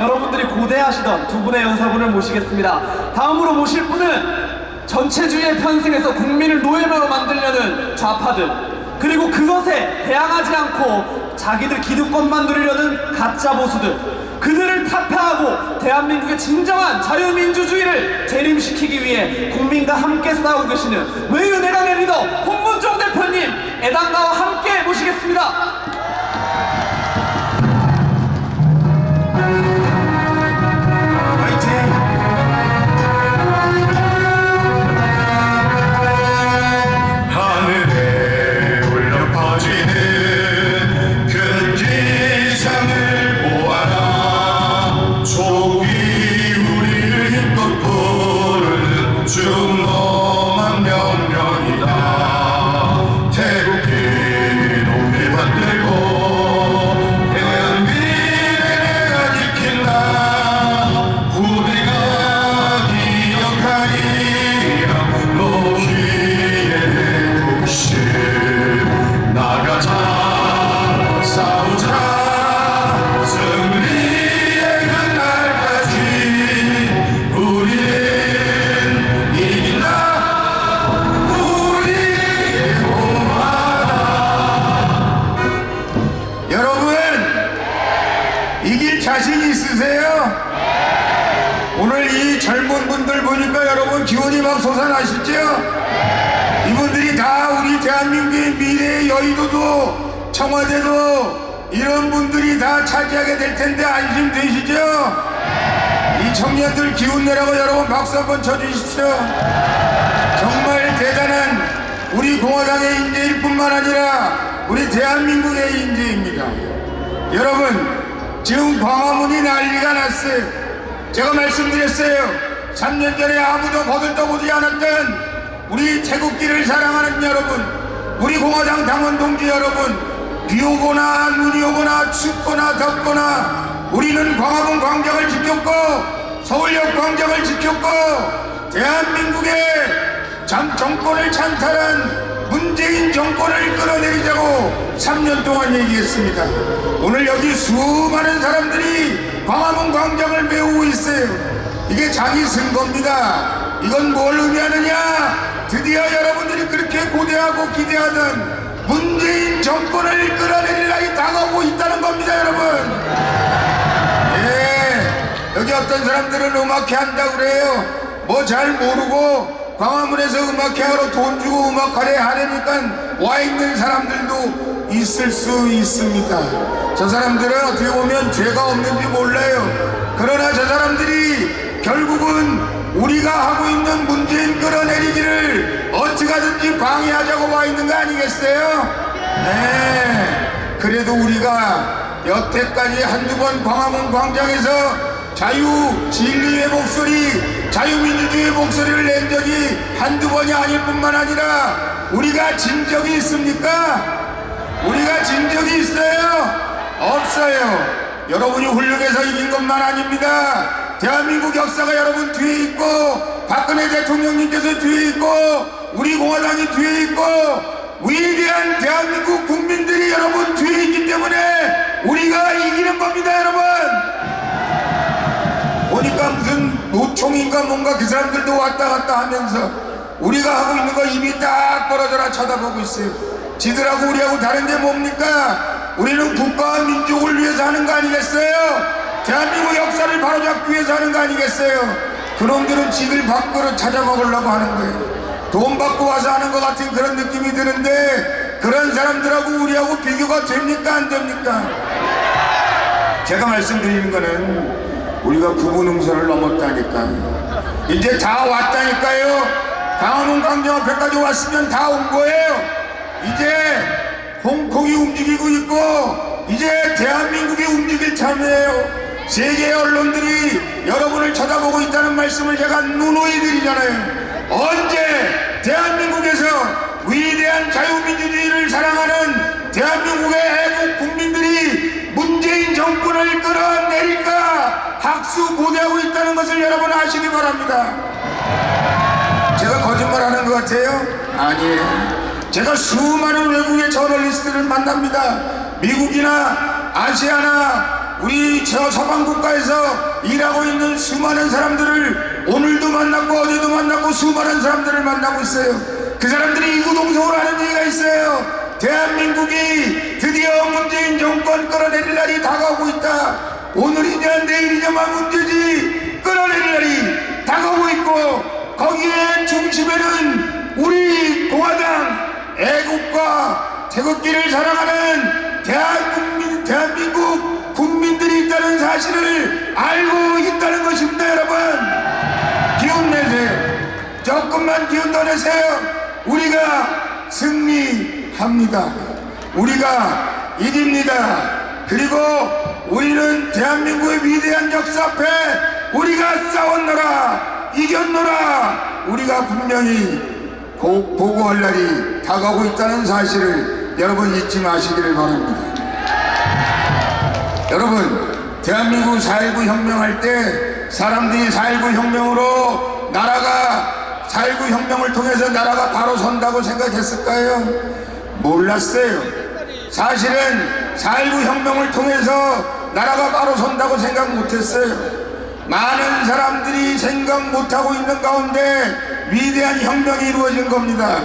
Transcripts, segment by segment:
여러분들이 고대하시던 두 분의 연사분을 모시겠습니다. 다음으로 모실 분은 전체주의에 편승해서 국민을 노예로 만들려는 좌파들 그리고 그것에 대항하지 않고 자기들 기득권만 누리려는 가짜 보수들 그들을 타파하고 대한민국의 진정한 자유민주주의를 재림시키기 위해 국민과 함께 싸우고 계시는 외유내강의 리더 홍문종 대표님 애당가와 함께 모시겠습니다. 기운이 막 솟아나시죠? 이분들이 다 우리 대한민국의 미래의 여의도도 청와대도 이런 분들이 다 차지하게 될 텐데 안심되시죠? 이 청년들 기운 내라고 여러분 박수 한번 쳐주십시오. 정말 대단한 우리 공화당의 인재일 뿐만 아니라 우리 대한민국의 인재입니다. 여러분, 지금 광화문이 난리가 났어요. 제가 말씀드렸어요. 3년 전에 아무도 거들떠보지 않았던 우리 태국기를 사랑하는 여러분, 우리 공화당 당원 동지 여러분, 비 오거나 눈이 오거나 춥거나 덥거나 우리는 광화문 광장을 지켰고 서울역 광장을 지켰고 대한민국의 장, 정권을 찬탈한 문재인 정권을 끌어내리자고 3년 동안 얘기했습니다. 오늘 여기 수많은 사람들이 광화문 광장을 메우고 있어요. 이게 자기 선거입니다. 이건 뭘 의미하느냐? 드디어 여러분들이 그렇게 고대하고 기대하던 문재인 정권을 끌어내릴 날이 다가오고 있다는 겁니다, 여러분. 예, 여기 어떤 사람들은 음악회 한다고 그래요. 뭐 잘 모르고 광화문에서 음악회 하러 돈 주고 음악하래 하려니까 와 있는 사람들도 있을 수 있습니다. 저 사람들은 어떻게 보면 죄가 없는지 몰라요. 그러나 저 사람들이 결국은 우리가 하고 있는 문재인 끌어내리기를 어떻게 하든지 방해하자고 와 있는 거 아니겠어요? 네. 그래도 우리가 여태까지 한두 번 광화문 광장에서 자유 진리의 목소리, 자유민주주의의 목소리를 낸 적이 한두 번이 아닐 뿐만 아니라 우리가 진 적이 있습니까? 우리가 진 적이 있어요? 없어요. 여러분이 훌륭해서 이긴 것만 아닙니다. 대한민국 역사가 여러분 뒤에 있고 박근혜 대통령님께서 뒤에 있고 우리 공화당이 뒤에 있고 위대한 대한민국 국민들이 여러분 뒤에 있기 때문에 우리가 이기는 겁니다 여러분. 보니까 무슨 노총인가 뭔가 그 사람들도 왔다 갔다 하면서 우리가 하고 있는 거 입이 딱 벌어져라 쳐다보고 있어요. 지들하고 우리하고 다른 게 뭡니까? 우리는 국가와 민족을 위해서 하는 거 아니겠어요 대한민국 역사를 바로잡기 위해서 하는 거 아니겠어요? 그놈들은 지들 밖으로 찾아먹으려고 하는 거예요. 돈 받고 와서 하는 것 같은 그런 느낌이 드는데 그런 사람들하고 우리하고 비교가 됩니까? 안 됩니까? 제가 말씀드리는 거는 우리가 구분응선을 넘었다니까. 이제 다 왔다니까요. 강화문 광장 앞에까지 왔으면 다 온 거예요. 이제 홍콩이 움직이고 있고 이제 대한민국이 움직일 참이에요 세계 언론들이 여러분을 쳐다보고 있다는 말씀을 제가 누누이 드리잖아요 언제 대한민국에서 위대한 자유민주주의를 사랑하는 대한민국의 애국 국민들이 문재인 정권을 끌어내릴까 학수 고대하고 있다는 것을 여러분 아시기 바랍니다. 제가 거짓말하는 것 같아요? 아니에요. 제가 수많은 외국의 저널리스트를 만납니다. 미국이나 아시아나 우리 저 서방 국가에서 일하고 있는 수많은 사람들을 오늘도 만났고 어제도 만났고 수많은 사람들을 만나고 있어요. 그 사람들이 이구동성으로 하는 얘기가 있어요. 대한민국이 드디어 문재인 정권 끌어내릴 날이 다가오고 있다. 오늘이냐 내일이냐만 문제지 끌어내릴 날이 다가오고 있고 거기에 중심에는 우리 공화당 애국과 태극기를 사랑하는 대한국민, 대한민국 국민들이 있다는 사실을 알고 있다는 것입니다, 여러분. 기운 내세요. 조금만 기운 더 내세요. 우리가 승리합니다. 우리가 이깁니다. 그리고 우리는 대한민국의 위대한 역사 앞에 우리가 싸웠노라, 이겼노라, 우리가 분명히 고- 보고할 날이 다가오고 있다는 사실을 여러분 잊지 마시기를 바랍니다. 여러분, 대한민국 4.19 혁명할 때 사람들이 4.19 혁명으로 나라가 4.19 혁명을 통해서 나라가 바로 선다고 생각했을까요? 몰랐어요. 사실은 4.19 혁명을 통해서 나라가 바로 선다고 생각 못했어요. 많은 사람들이 생각 못하고 있는 가운데 위대한 혁명이 이루어진 겁니다.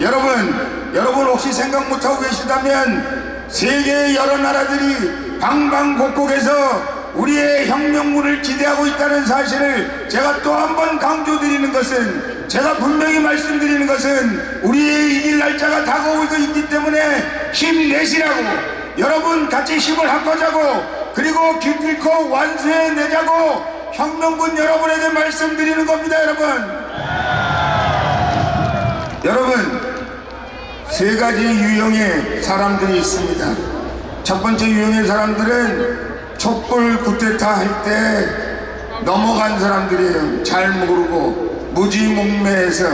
여러분, 여러분 혹시 생각 못하고 계시다면 세계의 여러 나라들이 방방곡곡에서 우리의 혁명문을 기대하고 있다는 사실을 제가 또 한 번 강조드리는 것은 제가 분명히 말씀드리는 것은 우리의 이길 날짜가 다가오고 있기 때문에 힘내시라고 여러분 같이 힘을 합하자고 그리고 기필코 완수해 내자고 혁명군 여러분에게 말씀드리는 겁니다 여러분 여러분 세 가지 유형의 사람들이 있습니다. 첫 번째 유형의 사람들은 촛불 구테타 할 때 넘어간 사람들이에요. 잘 모르고 무지몽매해서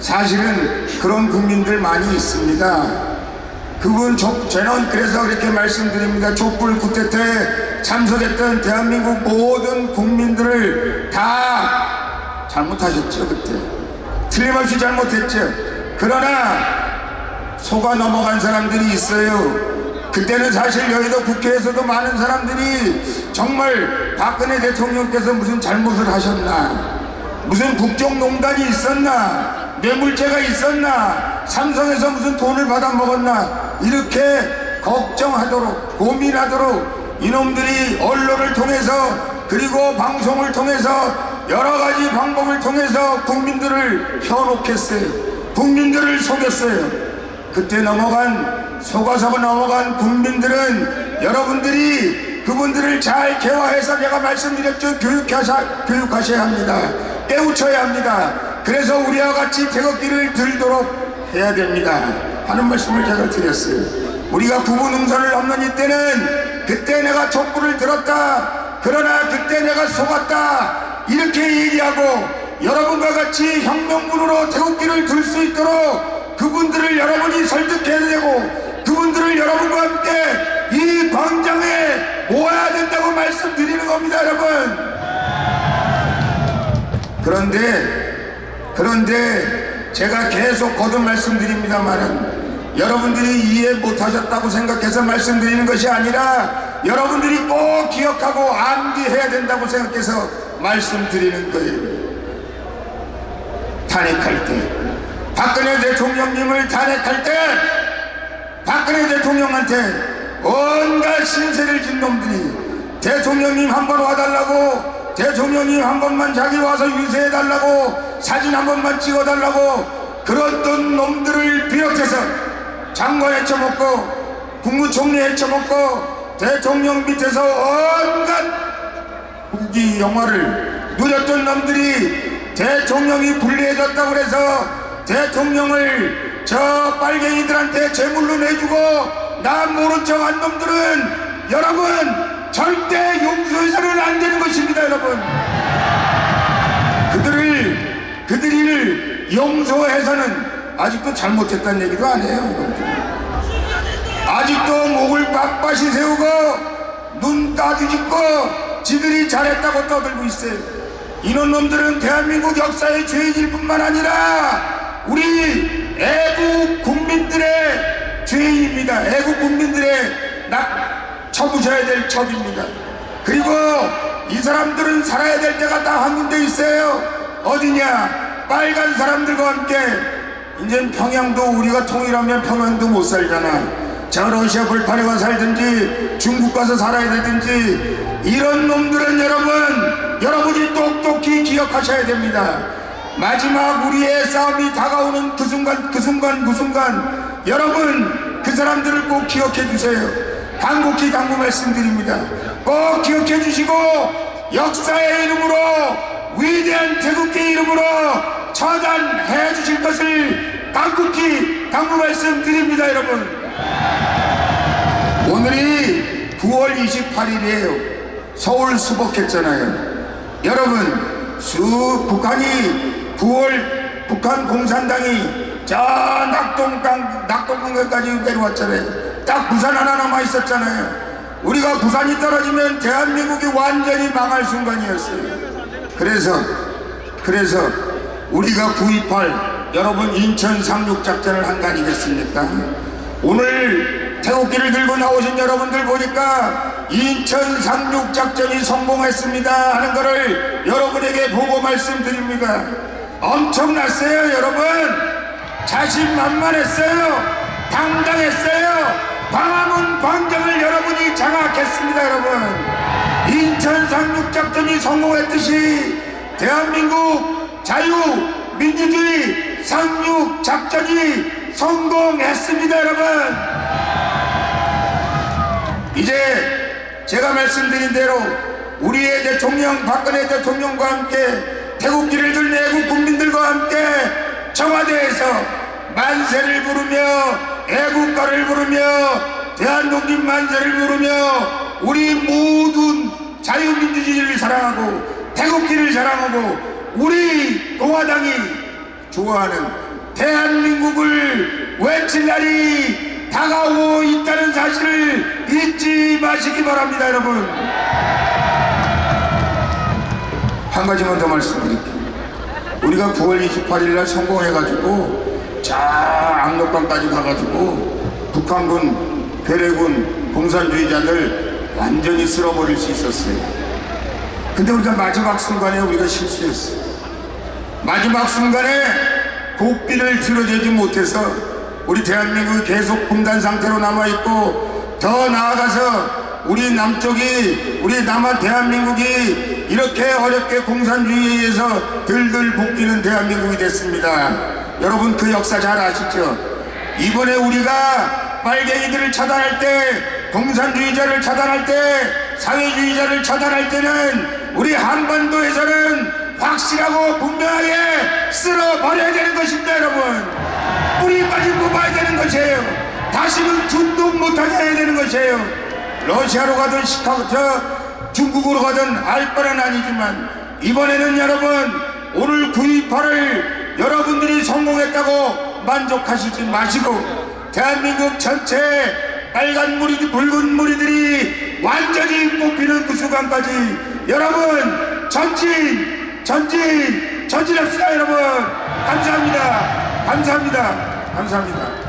사실은 그런 국민들 많이 있습니다. 그분 저, 저는 그래서 그렇게 말씀드립니다. 촛불 구테타에 참석했던 대한민국 모든 국민들을 다 잘못하셨죠 그때. 틀림없이 잘못했죠. 그러나 속아 넘어간 사람들이 있어요. 그때는 사실 여의도 국회에서도 많은 사람들이 정말 박근혜 대통령께서 무슨 잘못을 하셨나, 무슨 국정농단이 있었나, 뇌물죄가 있었나, 삼성에서 무슨 돈을 받아 먹었나, 이렇게 걱정하도록, 고민하도록 이놈들이 언론을 통해서 그리고 방송을 통해서 여러 가지 방법을 통해서 국민들을 현혹했어요. 국민들을 속였어요. 그때 넘어간 속아서 넘어간 국민들은 여러분들이 그분들을 잘 개화해서 제가 말씀드렸죠. 교육하셔, 교육하셔야 합니다. 깨우쳐야 합니다. 그래서 우리와 같이 태극기를 들도록 해야 됩니다. 하는 말씀을 제가 드렸어요. 우리가 부부능선을 넘는 이때는 그때 내가 촛불을 들었다. 그러나 그때 내가 속았다. 이렇게 얘기하고 여러분과 같이 혁명군으로 태극기를 들 수 있도록 그분들을 여러분이 설득해야 되고 그분들을 여러분과 함께 이 광장에 모아야 된다고 말씀드리는 겁니다 여러분. 그런데 그런데 제가 계속 거듭 말씀드립니다만은 여러분들이 이해 못하셨다고 생각해서 말씀드리는 것이 아니라 여러분들이 꼭 기억하고 암기해야 된다고 생각해서 말씀드리는 거예요. 탄핵할 때. 박근혜 대통령님을 탄핵할 때 박근혜 대통령한테 온갖 신세를 진 놈들이 대통령님 한 번 와달라고 대통령님 한 번만 자기 와서 유세해달라고 사진 한 번만 찍어달라고 그랬던 놈들을 비롯해서 장관 헤쳐먹고 국무총리 헤쳐먹고 대통령 밑에서 온갖 후기 영화를 누렸던 놈들이 대통령이 불리해졌다고 그래서 대통령을 저 빨갱이들한테 제물로 내주고 나 모른 척한 놈들은 여러분 절대 용서해서는 안 되는 것입니다 여러분 그들을 그들을 용서해서는 아직도 잘못했다는 얘기도 안 해요 여러분들. 아직도 목을 빳빳이 세우고 눈 따지짓고 지들이 잘했다고 떠들고 있어요. 이런 놈들은 대한민국 역사의 죄인일 뿐만 아니라 우리 국민들의 죄인입니다. 애국 국민들의 낙 쳐부셔야 될 첩입니다. 그리고 이 사람들은 살아야 될 때가 딱한 군데 있어요. 어디냐? 빨간 사람들과 함께 이제 평양도 우리가 통일하면 평양도 못 살잖아. 저 러시아 벌판에 가 살든지 중국 가서 살아야 되든지 이런 놈들은 여러분 여러분이 똑똑히 기억하셔야 됩니다. 마지막 우리의 싸움이 다가오는 그 순간 그 순간 그 순간 여러분 그 사람들을 꼭 기억해 주세요. 간곡히 당부 말씀드립니다. 꼭 기억해 주시고 역사의 이름으로 위대한 태국의 이름으로 처단해 주실 것을 간곡히 당부 말씀드립니다 여러분. 오늘이 9월 28일이에요. 서울 수복했잖아요. 여러분, 수 북한이 9월 북한 공산당이 저 낙동강 낙동강까지 내려왔잖아요. 딱 부산 하나 남아 있었잖아요. 우리가 부산이 떨어지면 대한민국이 완전히 망할 순간이었어요. 그래서 그래서 우리가 928 여러분 인천 상륙 작전을 한 거 아니겠습니까? 오늘 태극기를 들고 나오신 여러분들 보니까 인천 상륙 작전이 성공했습니다 하는 것을 여러분에게 보고 말씀드립니다. 엄청났어요, 여러분. 자신만만했어요. 당당했어요. 광화문 광장을 여러분이 장악했습니다, 여러분. 인천 상륙 작전이 성공했듯이 대한민국 자유 민주주의 상륙 작전이 성공했습니다, 여러분. 이제 제가 말씀드린 대로 우리의 대통령 박근혜 대통령과 함께 태국기를 들 내국 국민들과 함께 청와대에서 만세를 부르며 애국가를 부르며 대한독립 만세를 부르며 우리 모든 자유민주주의를 사랑하고 태국기를 사랑하고 우리 공화당이 좋아하는 대한민국을 외칠 날이 다가오고 있다는 사실을 잊지 마시기 바랍니다 여러분. 한 가지만 더 말씀드릴게요 우리가 9월 28일 날 성공해가지고 저 압록강까지 가가지고 북한군 괴뢰군 공산주의자들 완전히 쓸어버릴 수 있었어요. 근데 우리가 마지막 순간에 우리가 실수했어요. 마지막 순간에 고삐를 들어주지 못해서 우리 대한민국이 계속 분단 상태로 남아있고 더 나아가서 우리 남쪽이 우리 남한 대한민국이 이렇게 어렵게 공산주의에 의해서 들들 볶이는 대한민국이 됐습니다. 여러분 그 역사 잘 아시죠? 이번에 우리가 빨갱이들을 차단할 때 공산주의자를 차단할 때 사회주의자를 차단할 때는 우리 한반도에서는 확실하고 분명하게 쓸어버려야 되는 것입니다 여러분. 뿌리까지 뽑아야 되는 것이에요. 다시는 준동 못하게 해야 되는 것이에요 러시아로 가든 시카고 저 중국으로 가든 알 바는 아니지만 이번에는 여러분 오늘 9.28을 여러분들이 성공했다고 만족하시지 마시고 대한민국 전체 빨간 무리 붉은 무리들이 완전히 뽑히는 그 순간까지 여러분 전진 전진 전진합시다 여러분. 감사합니다. 감사합니다. 감사합니다